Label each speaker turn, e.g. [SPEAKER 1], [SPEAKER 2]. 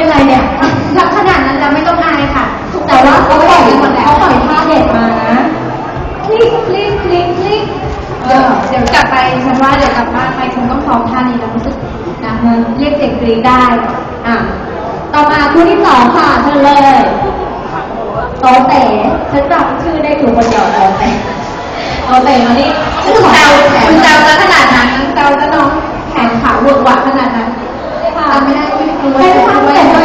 [SPEAKER 1] เป็นไรเน
[SPEAKER 2] ี่ยลักขนาดนั้นจะไม่ต้องอายค่ะ
[SPEAKER 1] แต่ว่าเขาปล่อยเขาปล่อยท่าเด็ดมา
[SPEAKER 2] คลิกคลิกคลิกคลิก
[SPEAKER 1] เดี๋ยว
[SPEAKER 2] เดี๋ยวกลับไปฉันว่าเดี๋ยวกลับบ้านไปคงต้องซ้อมท่านนี้แล้วรู้สึกนะมัเรียกเสียงกรี๊ดได้
[SPEAKER 1] อะ ต่อมาคู่ที่สองค่ะเธอเลยโตเต๋ฉันจำชื่อได้ถูกคนเดียวโตเต๋โตเต๋มานี่ฉันขอคุณเจ้า
[SPEAKER 2] ขนาดนั้นเจ้าจะน้องแขนขาวิร์กวักขนาดนั้น
[SPEAKER 1] จำไ
[SPEAKER 2] ม่ได้ ไม่รู้ว่า